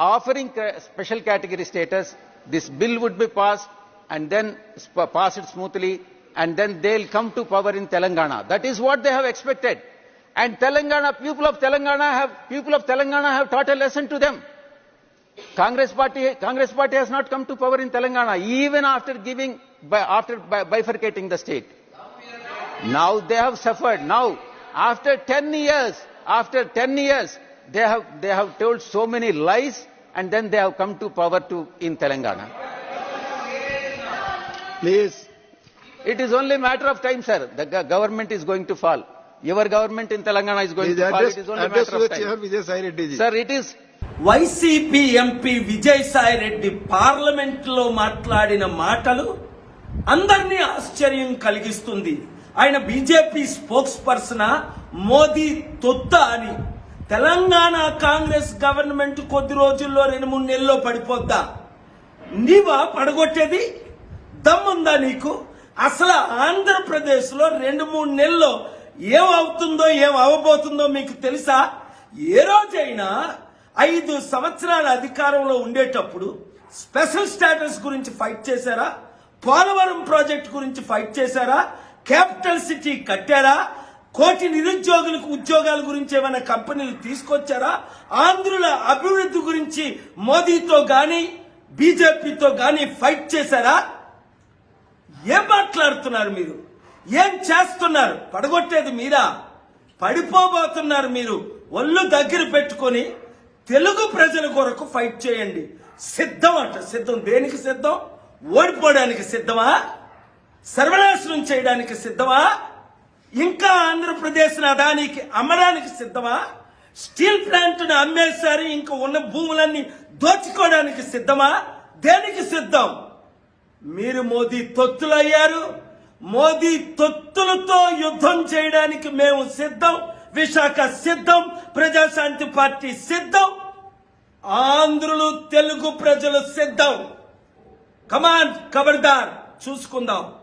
offering special category status, this bill would be passed and then pass it smoothly and then they'll come to power in Telangana. That is what they have expected. And Telangana, people of Telangana have, people of Telangana have taught a lesson to them. Congress party, Congress party has not come to power in Telangana even after giving, after bi- bifurcating the state. Now they have suffered. Now, after 10 years, after 10 years, they have, they have told so many lies and then they have come to power to, in Telangana. Please, It is only a matter of time, sir. The go- government is going to fall. Your government in Telangana is going please to fall. address, It is only a matter of time. chair, Vijay Sai Reddy ji. Sir, it is YCP MP Vijayasai Reddy పార్లమెంట్లో మాట్లాడిన మాటలు అందరినీ ఆశ్చర్యం కలిగిస్తుంది ఆయన BJP spokesperson Modi తొత్త అని Telangana Congress government కొద్ది రోజుల్లో రెండు మూడు నెలల్లో పడిపోద్దా? నీవా పడగొట్టేది? దమ్ముందా నీకు? అసలు ఆంధ్రప్రదేశ్లో రెండు మూడు నెలల్లో ఏమవుతుందో ఏం అవబోతుందో మీకు తెలుసా? ఏ రోజైనా ఐదు సంవత్సరాల అధికారంలో ఉండేటప్పుడు స్పెషల్ స్టేటస్ గురించి ఫైట్ చేశారా? పోలవరం ప్రాజెక్ట్ గురించి ఫైట్ చేశారా? క్యాపిటల్ సిటీ కట్టారా? కోటి నిరుద్యోగులకు ఉద్యోగాల గురించి ఏమైనా కంపెనీలు తీసుకొచ్చారా? ఆంధ్రుల అభివృద్ధి గురించి మోదీతో గాని బీజేపీతో గాని ఫైట్ చేశారా? ఏం మాట్లాడుతున్నారు మీరు? ఏం చేస్తున్నారు? పడగొట్టేది మీరా? పడిపోబోతున్నారు మీరు? ఒళ్ళు దగ్గర పెట్టుకొని తెలుగు ప్రజల కొరకు ఫైట్ చేయండి. సిద్ధం అంట సిద్ధం. దేనికి సిద్ధం? ఓడిపోవడానికి సిద్ధమా? సర్వనాశనం చేయడానికి సిద్ధమా? చేసిన అదానికి అమ్మడానికి సిద్ధమా? స్టీల్ ప్లాంట్ను అమ్మేశారు ఇంకా ఉన్న భూములన్నీ దోచుకోవడానికి సిద్ధమా? దేనికి సిద్ధం? మీరు మోదీ తొత్తులయ్యారు మోదీ తొత్తులతో యుద్ధం చేయడానికి మేము సిద్ధం. విశాఖ సిద్ధం ప్రజాశాంతి పార్టీ సిద్ధం. ఆంధ్రులు తెలుగు ప్రజలు సిద్ధం. కమాన్ కబర్దార్ చూసుకుందాం.